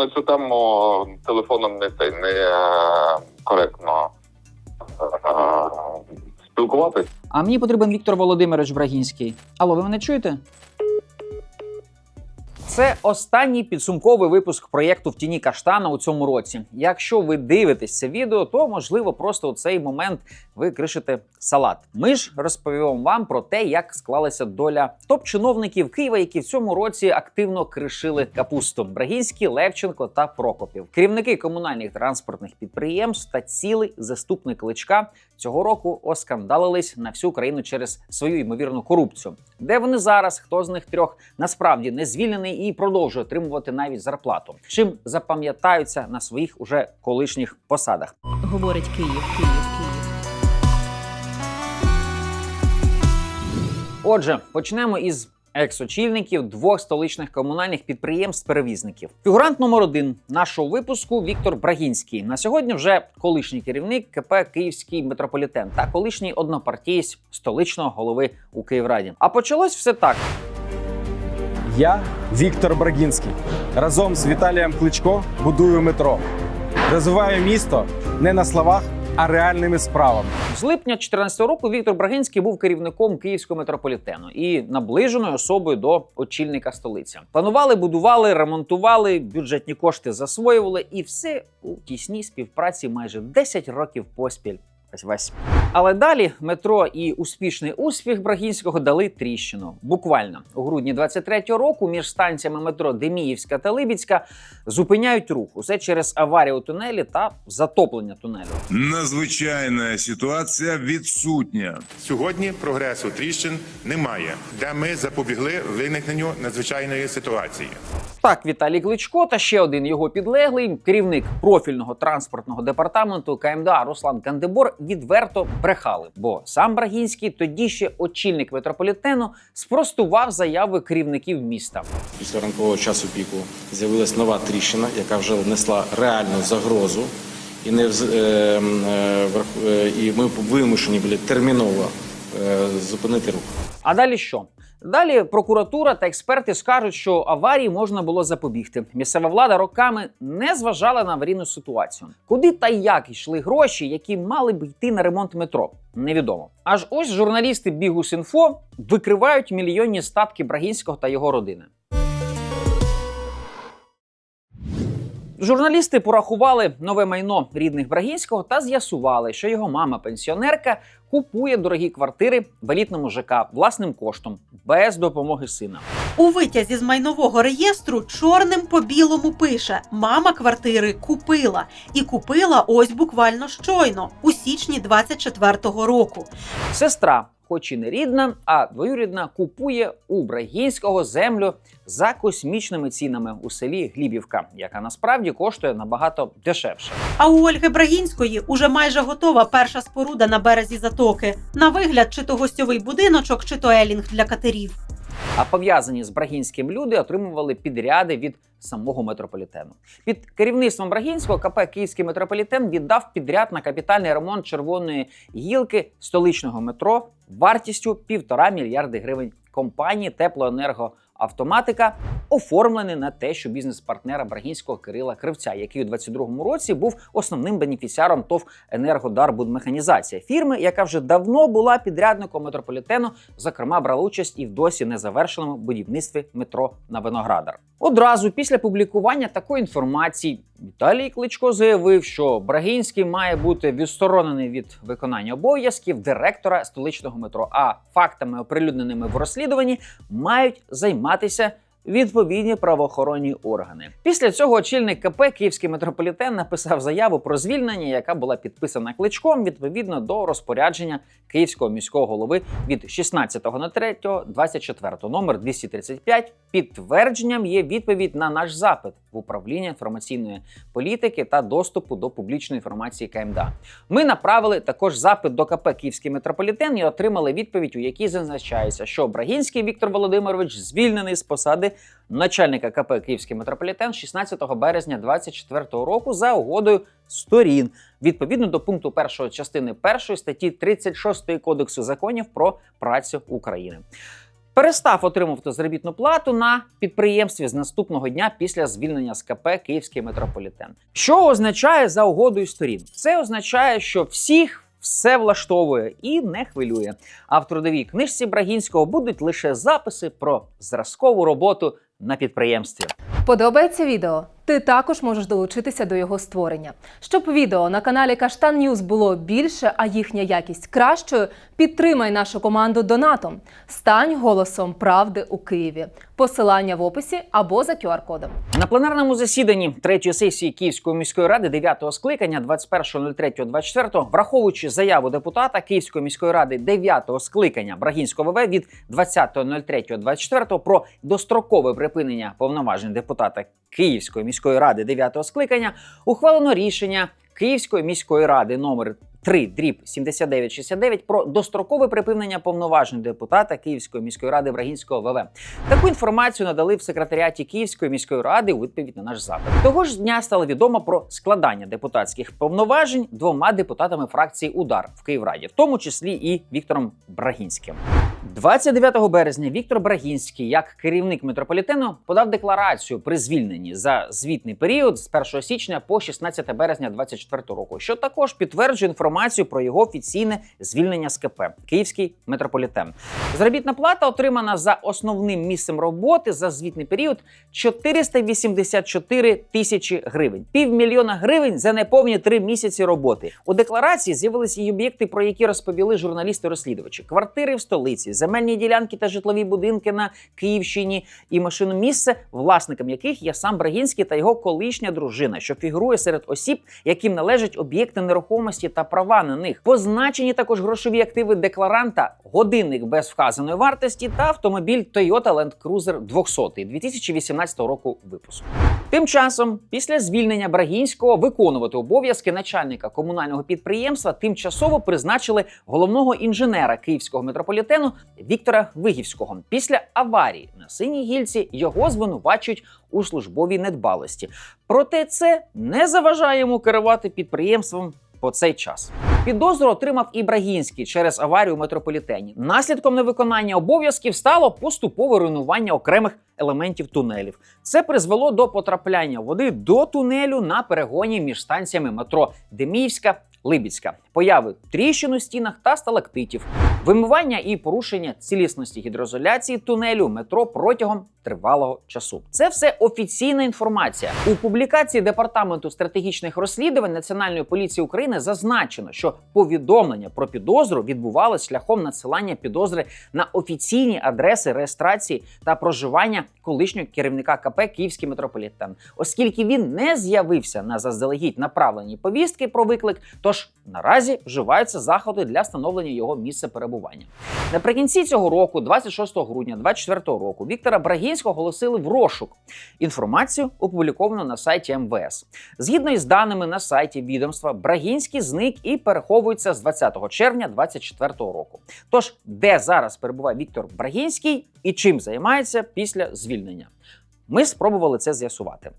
на цю тему телефоном не цей не е, коректно е, спілкуватись. А мені потрібен Віктор Володимирович Брагінський. Алло, ви мене чуєте? Це останній підсумковий випуск проєкту в тіні каштана у цьому році. Якщо ви дивитесь це відео, то можливо просто у цей момент ви кришите салат. Ми ж розповімо вам про те, як склалася доля топ-чиновників Києва, які в цьому році активно кришили капусту: Брагінський, Левченко та Прокопів. Керівники комунальних транспортних підприємств та цілий заступник кличка цього року оскандалились на всю країну через свою ймовірну корупцію. Де вони зараз? Хто з них трьох насправді не звільнений і продовжує отримувати навіть зарплату? Чим запам'ятаються на своїх уже колишніх посадах? Говорить Київ, Київ, Київ. Отже, почнемо із екс-очільників двох столичних комунальних підприємств-перевізників. Фігурант номер один нашого випуску Віктор Брагінський. На сьогодні вже колишній керівник КП Київський метрополітен та колишній однопартієць столичного голови у Київраді. А почалось все так. Я Віктор Брагінський. Разом з Віталієм Кличко будую метро. Розвиваю місто не на словах, а реальними справами. З липня 2014 року Віктор Брагинський був керівником Київського метрополітену і наближеною особою до очільника столиці. Планували, будували, ремонтували, бюджетні кошти засвоювали, і все у тісній співпраці майже 10 років поспіль. Ось весь. Але далі метро і успішний успіх Брагінського дали тріщину. Буквально у грудні 23-го року між станціями метро Деміївська та Либідська зупиняють рух. Усе через аварію у тунелі та затоплення тунелю. Надзвичайна ситуація відсутня. Сьогодні прогресу тріщин немає, де ми запобігли виникненню надзвичайної ситуації. Так, Віталій Кличко та ще один його підлеглий, керівник профільного транспортного департаменту КМДА Руслан Кандебор відверто брехали. Бо сам Брагінський, тоді ще очільник метрополітену, спростував заяви керівників міста. Після ранкового часу піку з'явилась нова тріщина, яка вже несла реальну загрозу, і не е, е, е, і ми вимушені були терміново е, зупинити рух. А далі що? Далі прокуратура та експерти скажуть, що аварії можна було запобігти. Місцева влада роками не зважала на аварійну ситуацію. Куди та як йшли гроші, які мали б йти на ремонт метро? Невідомо. Аж ось журналісти Бігус.Інфо викривають мільйонні статки Брагінського та його родини. Журналісти порахували нове майно рідних Брагінського та з'ясували, що його мама пенсіонерка купує дорогі квартири в елітному ЖК власним коштом без допомоги сина. У витязі з майнового реєстру чорним по білому пише: мама квартири купила і купила ось буквально щойно у січні 24-го року. Сестра, хоч і не рідна, а двоюрідна, купує у Брагінського землю за космічними цінами у селі Глібівка, яка насправді коштує набагато дешевше. А у Ольги Брагінської уже майже готова перша споруда на березі затоки. На вигляд, чи то гостьовий будиночок, чи то елінг для катерів. А пов'язані з Брагінським люди отримували підряди від самого метрополітену. Під керівництвом Брагінського КП Київський метрополітен віддав підряд на капітальний ремонт червоної гілки столичного метро вартістю півтора мільярди гривень компанії Теплоенерго. Оформлений на те, що бізнес-партнера Брагінського Кирила Кривця, який у 22-му році був основним бенефіціаром ТОВ «Енергодарбудмеханізація» фірми, яка вже давно була підрядником метрополітену, зокрема брала участь і в досі незавершеному будівництві метро на Виноградар. Одразу після публікування такої інформації Віталій Кличко заявив, що Брагінський має бути відсторонений від виконання обов'язків директора столичного метро. А фактами, оприлюдненими в розслідуванні, мають займатися відповідні правоохоронні органи. Після цього очільник КП Київський метрополітен написав заяву про звільнення, яка була підписана кличком відповідно до розпорядження Київського міського голови від 16.03.24 номер 235. Підтвердженням є відповідь на наш запит в управління інформаційної політики та доступу до публічної інформації КМДА. Ми направили також запит до КП Київський метрополітен і отримали відповідь, у якій зазначається, що Брагінський Віктор Володимирович звільнений з посади начальника КП Київський метрополітен 16 березня 2024 року за угодою сторін відповідно до пункту першої частини першої статті 36 Кодексу законів про працю України. перестав отримувати заробітну плату на підприємстві з наступного дня після звільнення з КП Київський метрополітен. Що означає за угодою сторін? Це означає, що всіх. Все влаштовує і не хвилює. А в трудовій книжці Брагінського будуть лише записи про зразкову роботу на підприємстві. Подобається відео? Ти також можеш долучитися до його створення. Щоб відео на каналі Каштан Ньюз було більше, а їхня якість кращою, підтримай нашу команду донатом. Стань голосом правди у Києві. Посилання в описі або за QR-кодом. На пленарному засіданні третьої сесії Київської міської ради 9-го скликання 21.03.24, враховуючи заяву депутата Київської міської ради 9-го скликання Брагінського ВВ від 20.03.24 про дострокове припинення повноважень депутата Київської міської ради 9-го скликання, ухвалено рішення Київської міської ради номер 3 дріб 7969 про дострокове припинення повноважень депутата Київської міської ради Брагінського ВВ. Таку інформацію надали в секретаріаті Київської міської ради у відповідь на наш запит. Того ж дня стало відомо про складання депутатських повноважень двома депутатами фракції Удар в Київраді, в тому числі і Віктором Брагінським. 29 березня Віктор Брагінський, як керівник метрополітену, подав декларацію при звільненні за звітний період з 1 січня по 16 березня 2024 року, що також підтверджує інформацію про його офіційне звільнення з КП Київський метрополітен. Заробітна плата отримана за основним місцем роботи за звітний період 484 тисячі гривень, півмільйона гривень за неповні три місяці роботи. У декларації з'явилися і об'єкти, про які розповіли журналісти-розслідувачі: квартири в столиці, земельні ділянки та житлові будинки на Київщині і машиномісце, власником яких є сам Брагінський та його колишня дружина, що фігурує серед осіб, яким належать об'єкти нерухомості та права на них. Позначені також грошові активи декларанта, годинник без вказаної вартості та автомобіль Toyota Land Cruiser 200 2018 року випуску. Тим часом, після звільнення Брагінського виконувати обов'язки начальника комунального підприємства тимчасово призначили головного інженера київського метрополітену Віктора Вигівського. Після аварії на синій гільці його звинувачують у службовій недбалості. Проте це не заважає йому керувати підприємством по цей час. Підозру отримав і Брагінський через аварію в метрополітені. Наслідком невиконання обов'язків стало поступове руйнування окремих елементів тунелів. Це призвело до потрапляння води до тунелю на перегоні між станціями метро Деміївська. Либіцька, появи тріщин у стінах та сталактитів, вимивання і порушення цілісності гідроізоляції тунелю метро протягом тривалого часу. Це все офіційна інформація. У публікації департаменту стратегічних розслідувань Національної поліції України зазначено, що повідомлення про підозру відбувалось шляхом надсилання підозри на офіційні адреси реєстрації та проживання колишнього керівника КП Київський метрополітен, оскільки він не з'явився на заздалегідь направлені повістки про виклик. Тож наразі вживаються заходи для встановлення його місця перебування. Наприкінці цього року, 26 грудня 2024 року, Віктора Брагінського оголосили в розшук. Інформацію опубліковано на сайті МВС. Згідно із даними на сайті відомства, Брагінський зник і переховується з 20 червня 2024 року. Тож, де зараз перебуває Віктор Брагінський і чим займається після звільнення? Ми спробували це з'ясувати.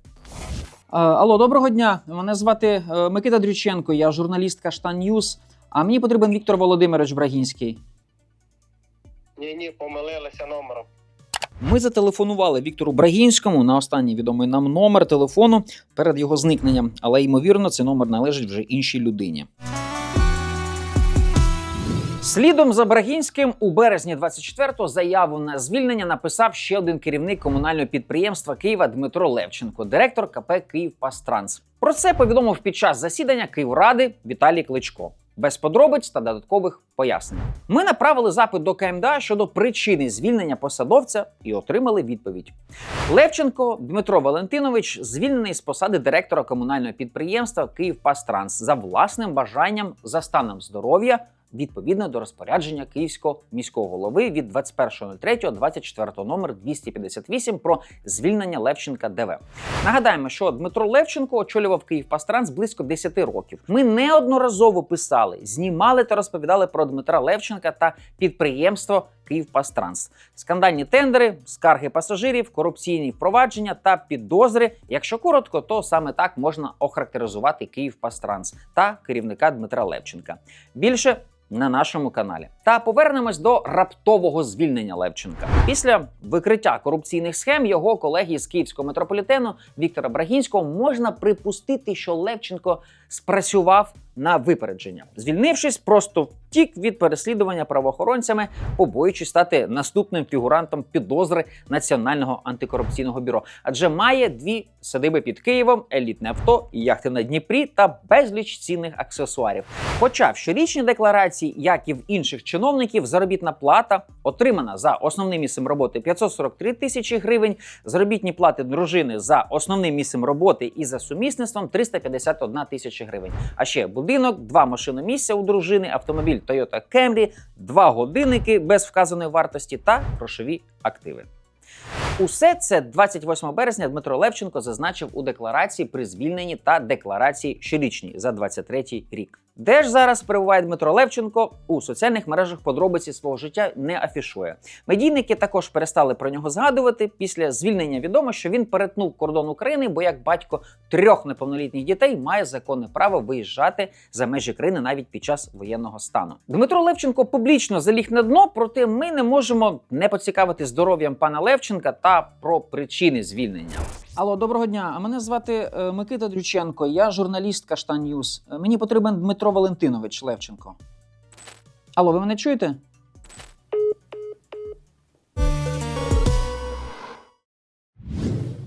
Алло, доброго дня. Мене звати е, Микита Дрюченко, я журналіст Каштан Ньюз. А мені потрібен Віктор Володимирович Брагінський. Ні, ні, помилилися номером. Ми зателефонували Віктору Брагінському на останній відомий нам номер телефону перед його зникненням, але ймовірно, цей номер належить вже іншій людині. Слідом за Брагінським у березні 24-го заяву на звільнення написав ще один керівник комунального підприємства Києва Дмитро Левченко, директор КП «Київпастранс». Про це повідомив під час засідання Київради Віталій Кличко. Без подробиць та додаткових пояснень. Ми направили запит до КМДА щодо причини звільнення посадовця і отримали відповідь. Левченко Дмитро Валентинович звільнений з посади директора комунального підприємства «Київпастранс» за власним бажанням за станом здоров'я відповідно до розпорядження Київського міського голови від 21.03.24 номер 258 про звільнення Левченка ДВ. Нагадаємо, що Дмитро Левченко очолював Київпастранс близько 10 років. Ми неодноразово писали, знімали та розповідали про Дмитра Левченка та підприємство Київпастранс. Скандальні тендери, скарги пасажирів, корупційні впровадження та підозри. Якщо коротко, то саме так можна охарактеризувати Київпастранс та керівника Дмитра Левченка. Більше на нашому каналі. Та повернемось до раптового звільнення Левченка. Після викриття корупційних схем його колеги з київського метрополітену Віктора Брагінського можна припустити, що Левченко спрацював на випередження, звільнившись, просто втік від переслідування правоохоронцями, побоюючись стати наступним фігурантом підозри Національного антикорупційного бюро, адже має дві садиби під Києвом, елітне авто, яхти на Дніпрі та безліч цінних аксесуарів. Хоча в щорічній декларації, як і в інших чиновників, заробітна плата отримана за основним місцем роботи 543 тисячі гривень, заробітні плати дружини за основним місцем роботи і за сумісництвом 351 тисяча гривень. А ще будинок, два машиномісця у дружини, автомобіль Toyota Camry, два годинники без вказаної вартості та грошові активи. Усе це 28 березня Дмитро Левченко зазначив у декларації при звільненні та декларації щорічній за 23 рік. Де ж зараз перебуває Дмитро Левченко у соціальних мережах подробиці свого життя не афішує. Медійники також перестали про нього згадувати. Після звільнення відомо, що він перетнув кордон України, бо як батько трьох неповнолітніх дітей має законне право виїжджати за межі країни навіть під час воєнного стану. Дмитро Левченко публічно заліг на дно, проте ми не можемо не поцікавити здоров'ям пана Левченка та про причини звільнення. Алло, доброго дня. Мене звати е, Микита Дрюченко. Я журналіст Каштан Ньюз. Мені потрібен Дмитро Валентинович Левченко. Алло, ви мене чуєте?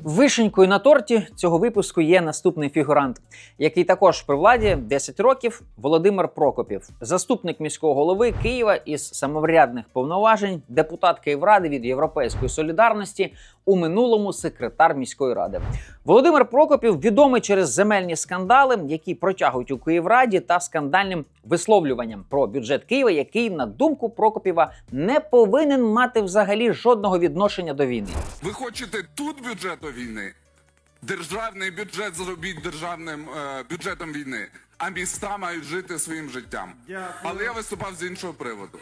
Вишенькою на торті цього випуску є наступний фігурант, який також при владі 10 років Володимир Прокопів, заступник міського голови Києва із самоврядних повноважень, депутат Київради від Європейської солідарності, у минулому секретар міської ради. Володимир Прокопів відомий через земельні скандали, які протягують у Київраді, та скандальним висловлюванням про бюджет Києва, який, на думку Прокопіва, не повинен мати взагалі жодного відношення до війни. Ви хочете тут бюджет до війни? Державний бюджет зробіть державним е, бюджетом війни, а міста мають жити своїм життям. Але я виступав з іншого приводу.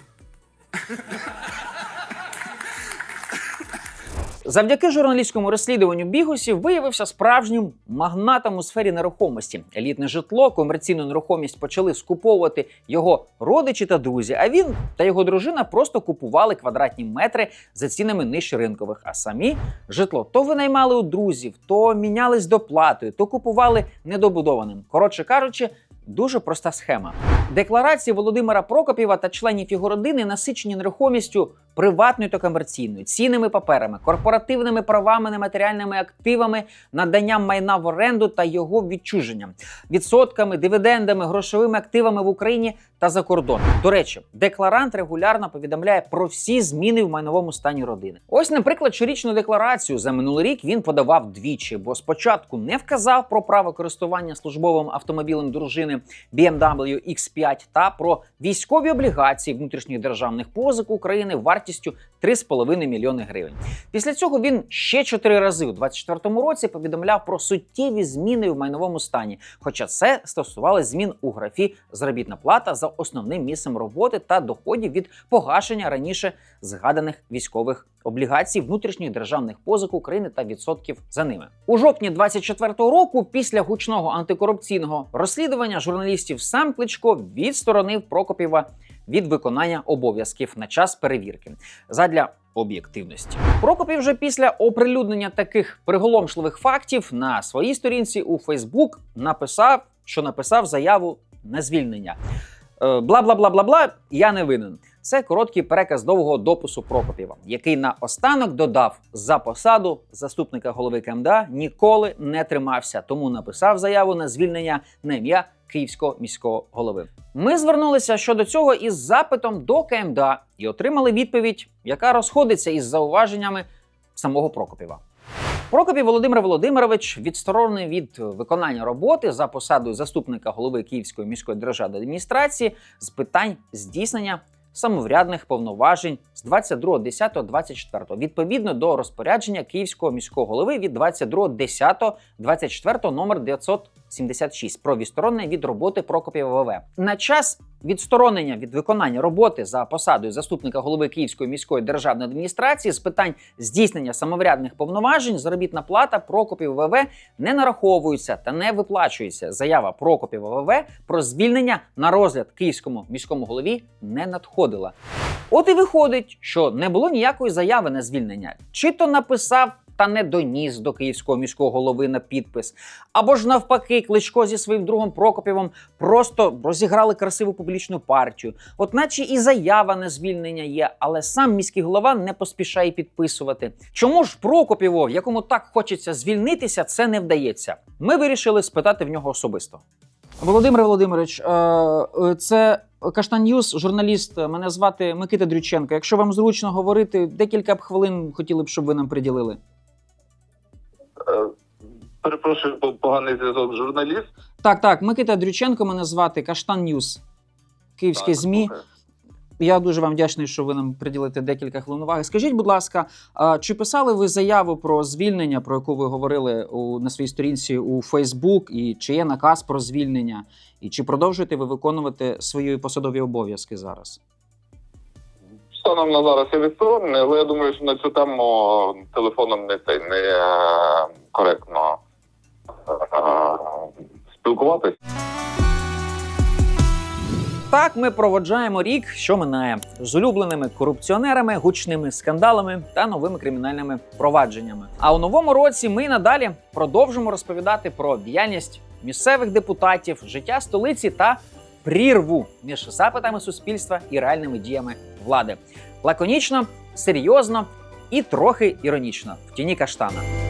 Завдяки журналістському розслідуванню бігусів виявився справжнім магнатом у сфері нерухомості. Елітне житло, комерційну нерухомість почали скуповувати його родичі та друзі. А він та його дружина просто купували квадратні метри за цінами нижче ринкових. А самі житло то винаймали у друзів, то мінялись доплатою, то купували недобудованим. Коротше кажучи. Дуже проста схема. Декларації Володимира Прокопєва та членів його родини насичені нерухомістю приватною та комерційною, цінними паперами, корпоративними правами, нематеріальними активами, наданням майна в оренду та його відчуженням, відсотками, дивідендами, грошовими активами в Україні та за кордоном. До речі, декларант регулярно повідомляє про всі зміни в майновому стані родини. Ось, наприклад, щорічну декларацію за минулий рік він подавав двічі, бо спочатку не вказав про право користування службовим автомобілем дружини BMW X5 та про військові облігації внутрішніх державних позик України вартістю 3,5 мільйони гривень. Після цього він ще чотири рази у 2024 році повідомляв про суттєві зміни в майновому стані. Хоча це стосувалося змін у графі заробітна плата за основним місцем роботи та доходів від погашення раніше згаданих військових облігацій внутрішніх державних позик України та відсотків за ними. У жовтні 24-го року, після гучного антикорупційного розслідування журналістів сам Кличко відсторонив Прокопєва від виконання обов'язків на час перевірки задля об'єктивності. Прокопів вже після оприлюднення таких приголомшливих фактів на своїй сторінці у Фейсбук написав, що написав заяву на звільнення. Бла бла бла бла бла. Я не винен. Це короткий переказ довгого допису Прокопєва, який на останок додав за посаду заступника голови КМДА ніколи не тримався, тому написав заяву на звільнення на ім'я Київського міського голови. Ми звернулися щодо цього із запитом до КМДА і отримали відповідь, яка розходиться із зауваженнями самого Прокопєва. Прокопів Володимир Володимирович відсторонений від виконання роботи за посадою заступника голови Київської міської державної адміністрації з питань здійснення самоврядних повноважень з 22.10.24 відповідно до розпорядження Київського міського голови від 22.10.24 номер 76 про відсторонення від роботи Прокопєва ВВ. На час відсторонення від виконання роботи за посадою заступника голови Київської міської державної адміністрації з питань здійснення самоврядних повноважень заробітна плата Прокопів ВВ не нараховується та не виплачується. Заява Прокопєва ВВ про звільнення на розгляд київському міському голові не надходила. От і виходить, що не було ніякої заяви на звільнення. Чи то написав та не доніс до київського міського голови на підпис, або ж навпаки, Кличко зі своїм другом Прокопєвом просто розіграли красиву публічну партію. От наче і заява на звільнення є, але сам міський голова не поспішає підписувати. Чому ж Прокопєву, якому так хочеться звільнитися, це не вдається? Ми вирішили спитати в нього особисто. Володимир Володимирович, е, е, це Каштан журналіст. Мене звати Микита Дрюченко. Якщо вам зручно говорити, декілька б хвилин хотіли б, щоб ви нам приділили. Е, Перепрошую, поганий зв'язок журналіст. Так, так, Микита Дрюченко мене звати, Каштан Ньюс. Київське ЗМІ. слухаю. Я дуже вам вдячний, що ви нам приділите декілька хвилин уваги. Скажіть, будь ласка, чи писали ви заяву про звільнення, про яку ви говорили у, на своїй сторінці у Фейсбук, і чи є наказ про звільнення, і чи продовжуєте ви виконувати свої посадові обов'язки зараз? Станом на зараз я відсторонений, але я думаю, що на цю тему телефоном не, те- не е, коректно е, спілкуватись. Так, ми проводжаємо рік, що минає з улюбленими корупціонерами, гучними скандалами та новими кримінальними провадженнями. А у новому році ми надалі продовжимо розповідати про діяльність місцевих депутатів, життя столиці та прірву між запитами суспільства і реальними діями влади. Лаконічно, серйозно і трохи іронічно в тіні каштана.